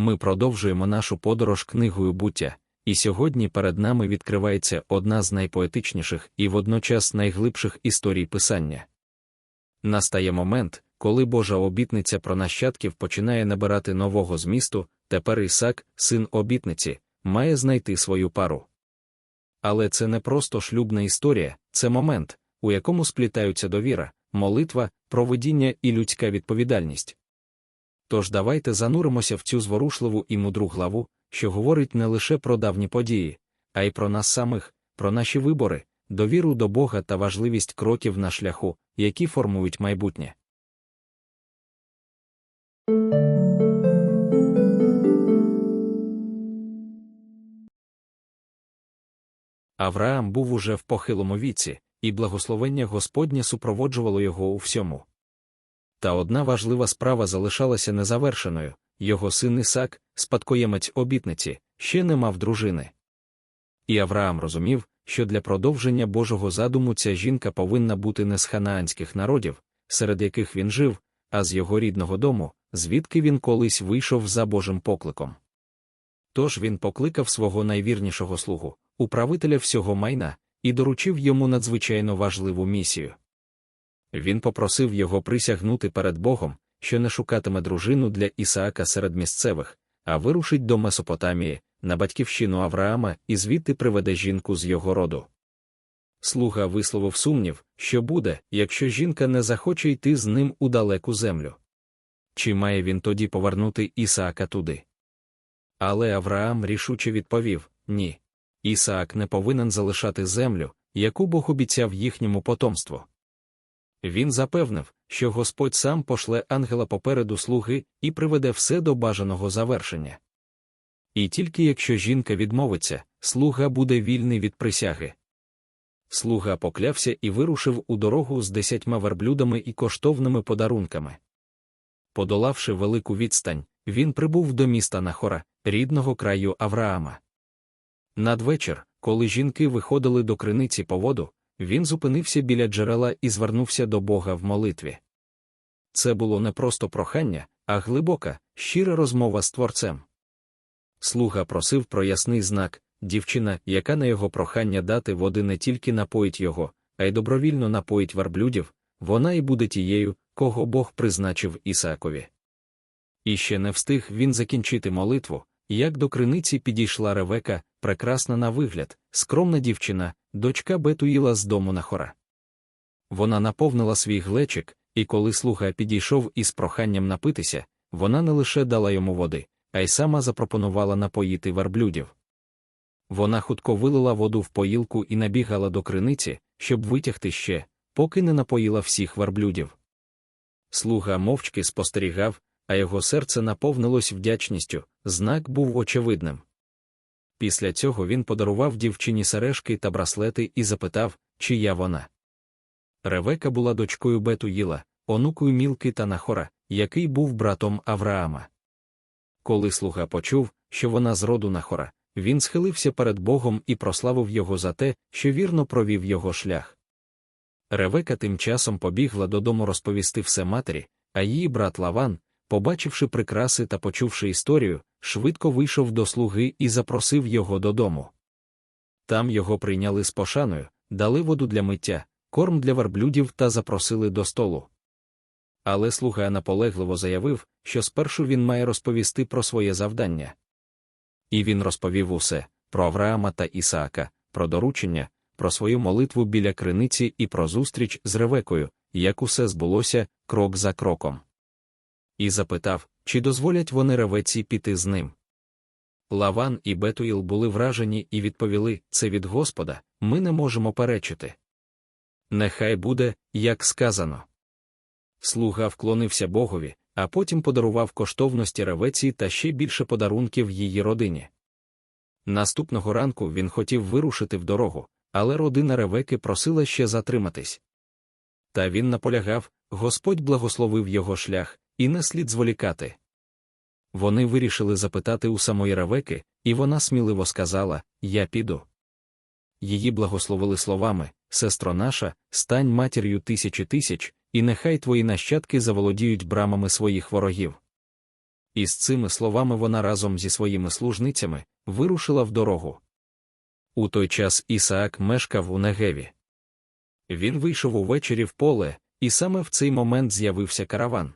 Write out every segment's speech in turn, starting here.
Ми продовжуємо нашу подорож книгою буття, і сьогодні перед нами відкривається одна з найпоетичніших і водночас найглибших історій писання. Настає момент, коли Божа обітниця про нащадків починає набирати нового змісту, тепер Ісак, син обітниці, має знайти свою пару. Але це не просто шлюбна історія, це момент, у якому сплітаються довіра, молитва, провидіння і людська відповідальність. Тож давайте зануримося в цю зворушливу і мудру главу, що говорить не лише про давні події, а й про нас самих, про наші вибори, довіру до Бога та важливість кроків на шляху, які формують майбутнє. Авраам був уже в похилому віці, і благословення Господнє супроводжувало його у всьому. Та одна важлива справа залишалася незавершеною його син Ісак, спадкоємець обітниці, ще не мав дружини. І Авраам розумів, що для продовження Божого задуму ця жінка повинна бути не з ханаанських народів, серед яких він жив, а з його рідного дому, звідки він колись вийшов за Божим покликом. Тож він покликав свого найвірнішого слугу, управителя всього майна, і доручив йому надзвичайно важливу місію. Він попросив його присягнути перед Богом, що не шукатиме дружину для Ісаака серед місцевих, а вирушить до Месопотамії, на батьківщину Авраама і звідти приведе жінку з його роду. Слуга висловив сумнів, що буде, якщо жінка не захоче йти з ним у далеку землю. Чи має він тоді повернути Ісаака туди? Але Авраам рішуче відповів ні. Ісаак не повинен залишати землю, яку Бог обіцяв їхньому потомству. Він запевнив, що Господь сам пошле ангела попереду слуги і приведе все до бажаного завершення. І тільки якщо жінка відмовиться, слуга буде вільний від присяги. Слуга поклявся і вирушив у дорогу з десятьма верблюдами і коштовними подарунками. Подолавши велику відстань, він прибув до міста Нахора, рідного краю Авраама. Надвечір, коли жінки виходили до криниці по воду, він зупинився біля джерела і звернувся до Бога в молитві. Це було не просто прохання, а глибока, щира розмова з творцем. Слуга просив про ясний знак, дівчина, яка на його прохання дати води не тільки напоїть його, а й добровільно напоїть верблюдів, вона і буде тією, кого Бог призначив Ісаакові. І ще не встиг він закінчити молитву, як до криниці підійшла Ревека, прекрасна на вигляд, скромна дівчина, дочка Бетуїла з дому Нахора. Вона наповнила свій глечик, і коли слуга підійшов із проханням напитися, вона не лише дала йому води, а й сама запропонувала напоїти верблюдів. Вона хутко вилила воду в поїлку і набігала до криниці, щоб витягти ще, поки не напоїла всіх верблюдів. Слуга мовчки спостерігав, а його серце наповнилось вдячністю, знак був очевидним. Після цього він подарував дівчині сережки та браслети і запитав, чия вона. Ревека була дочкою Бетуїла, онукою Мілки та Нахора, який був братом Авраама. Коли слуга почув, що вона з роду Нахора, він схилився перед Богом і прославив його за те, що вірно провів його шлях. Ревека тим часом побігла додому розповісти все матері, а її брат Лаван, побачивши прикраси та почувши історію, швидко вийшов до слуги і запросив його додому. Там його прийняли з пошаною, дали воду для миття, корм для верблюдів та запросили до столу. Але слуга наполегливо заявив, що спершу він має розповісти про своє завдання. І він розповів усе про Авраама та Ісаака, про доручення, про свою молитву біля криниці і про зустріч з Ревекою, як усе збулося крок за кроком і запитав, чи дозволять вони ревеці піти з ним. Лаван і Бетуїл були вражені і відповіли це від Господа, ми не можемо перечити. Нехай буде, як сказано. Слуга вклонився Богові, а потім подарував коштовності ревеці та ще більше подарунків її родині. Наступного ранку він хотів вирушити в дорогу, але родина Ревеки просила ще затриматись. Та він наполягав, Господь благословив його шлях, і не слід зволікати. Вони вирішили запитати у самої Ревеки, і вона сміливо сказала Я піду. Її благословили словами Сестро наша, стань матір'ю тисячі тисяч, і нехай твої нащадки заволодіють брамами своїх ворогів. І з цими словами вона разом зі своїми служницями вирушила в дорогу. У той час Ісаак мешкав у Негеві. Він вийшов увечері в поле, і саме в цей момент з'явився караван.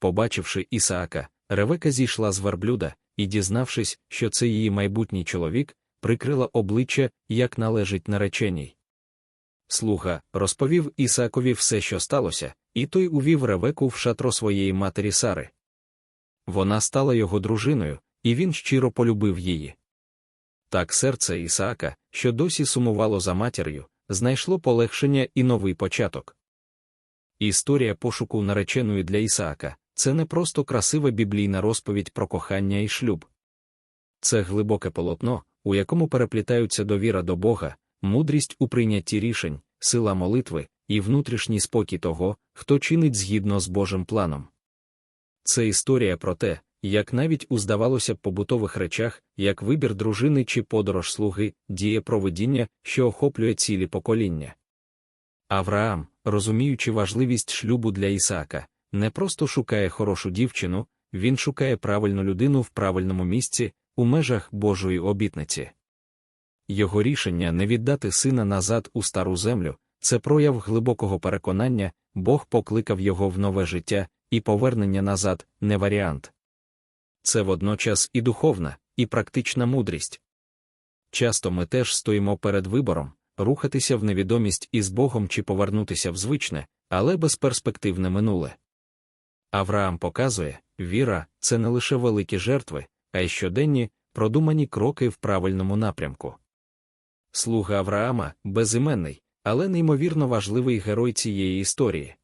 Побачивши Ісаака, Ревека зійшла з верблюда і, дізнавшись, що це її майбутній чоловік, прикрила обличчя, як належить нареченій. Слуга розповів Ісаакові все, що сталося, і той увів Ревеку в шатро своєї матері Сари. Вона стала його дружиною, і він щиро полюбив її. Так серце Ісаака, що досі сумувало за матір'ю, знайшло полегшення і новий початок. Історія пошуку нареченої для Ісаака це не просто красива біблійна розповідь про кохання і шлюб. Це глибоке полотно, у якому переплітаються довіра до Бога, мудрість у прийнятті рішень, сила молитви і внутрішній спокій того, хто чинить згідно з Божим планом. Це історія про те, як навіть у здавалося б побутових речах, як вибір дружини чи подорож слуги, діє провидіння, що охоплює цілі покоління. Авраам, розуміючи важливість шлюбу для Ісаака, не просто шукає хорошу дівчину, він шукає правильну людину в правильному місці, у межах Божої обітниці. Його рішення не віддати сина назад у стару землю це прояв глибокого переконання, Бог покликав його в нове життя, і повернення назад не варіант. Це водночас і духовна, і практична мудрість. Часто ми теж стоїмо перед вибором рухатися в невідомість із Богом чи повернутися в звичне, але безперспективне минуле. Авраам показує, віра це не лише великі жертви, а й щоденні, продумані кроки в правильному напрямку. Слуга Авраама безіменний, але неймовірно важливий герой цієї історії.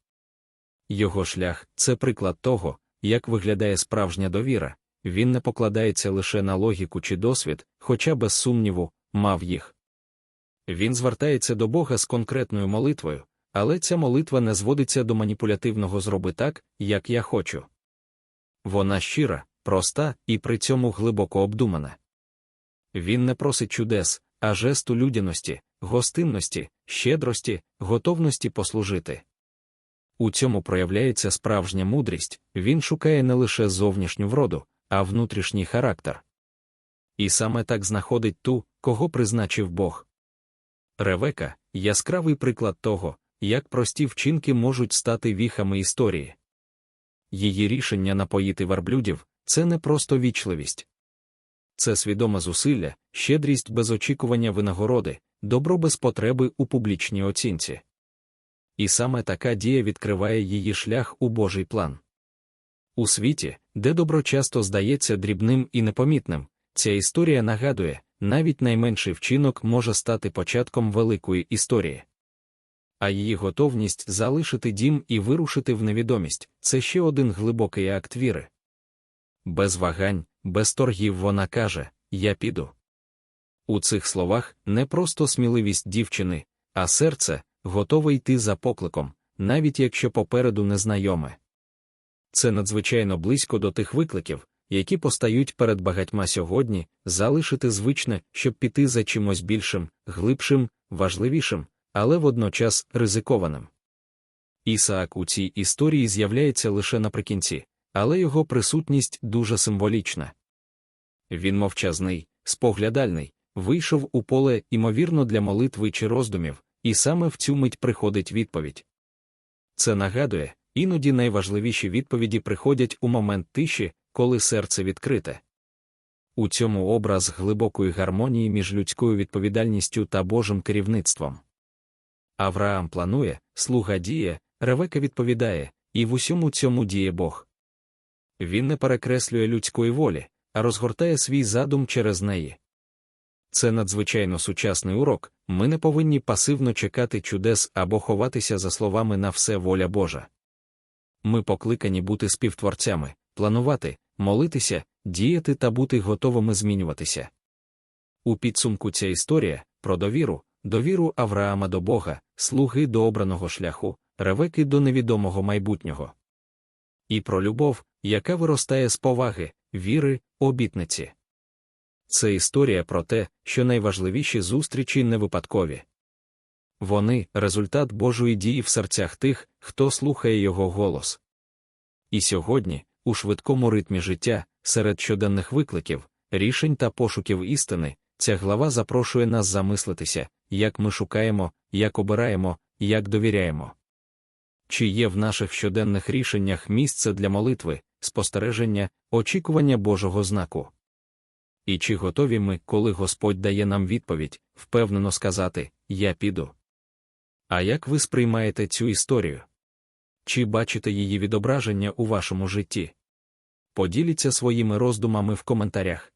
Його шлях це приклад того, як виглядає справжня довіра, він не покладається лише на логіку чи досвід, хоча, без сумніву, мав їх. Він звертається до Бога з конкретною молитвою, але ця молитва не зводиться до маніпулятивного зроби так, як я хочу. Вона щира, проста і при цьому глибоко обдумана. Він не просить чудес, а жесту людяності, гостинності, щедрості, готовності послужити. У цьому проявляється справжня мудрість, він шукає не лише зовнішню вроду, а внутрішній характер. І саме так знаходить ту, кого призначив Бог. Ревека яскравий приклад того, як прості вчинки можуть стати віхами історії. Її рішення напоїти верблюдів це не просто вічливість. Це свідоме зусилля, щедрість без очікування винагороди, добро без потреби у публічній оцінці. І саме така дія відкриває її шлях у Божий план. У світі, де добро часто здається дрібним і непомітним, ця історія нагадує, навіть найменший вчинок може стати початком великої історії. А її готовність залишити дім і вирушити в невідомість це ще один глибокий акт віри. Без вагань, без торгів вона каже Я піду. У цих словах не просто сміливість дівчини, а серце готове йти за покликом, навіть якщо попереду незнайоме. Це надзвичайно близько до тих викликів, які постають перед багатьма сьогодні, залишити звичне, щоб піти за чимось більшим, глибшим, важливішим, але водночас ризикованим. Ісаак у цій історії з'являється лише наприкінці, але його присутність дуже символічна. Він мовчазний, споглядальний, вийшов у поле, імовірно, для молитви чи роздумів, і саме в цю мить приходить відповідь. Це нагадує, іноді найважливіші відповіді приходять у момент тиші, коли серце відкрите. У цьому образ глибокої гармонії між людською відповідальністю та Божим керівництвом. Авраам планує, слуга діє, Ревека відповідає, і в усьому цьому діє Бог. Він не перекреслює людської волі, а розгортає свій задум через неї. Це надзвичайно сучасний урок, ми не повинні пасивно чекати чудес або ховатися за словами на все воля Божа. Ми покликані бути співтворцями, планувати, молитися, діяти та бути готовими змінюватися. У підсумку ця історія про довіру, довіру Авраама до Бога, слуги до обраного шляху, ревеки до невідомого майбутнього. І про любов, яка виростає з поваги, віри, обітниці. Це історія про те, що найважливіші зустрічі не випадкові. Вони результат Божої дії в серцях тих, хто слухає його голос. І сьогодні, у швидкому ритмі життя, серед щоденних викликів, рішень та пошуків істини, ця глава запрошує нас замислитися, як ми шукаємо, як обираємо, як довіряємо. Чи є в наших щоденних рішеннях місце для молитви, спостереження, очікування Божого знаку? І чи готові ми, коли Господь дає нам відповідь, впевнено сказати Я піду? А як ви сприймаєте цю історію? Чи бачите її відображення у вашому житті? Поділіться своїми роздумами в коментарях.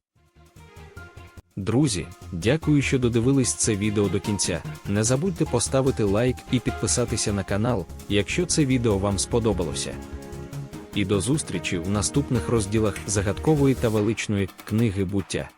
Друзі, дякую, що додивились це відео до кінця. Не забудьте поставити лайк і підписатися на канал, якщо це відео вам сподобалося. І до зустрічі в наступних розділах загадкової та величної книги буття.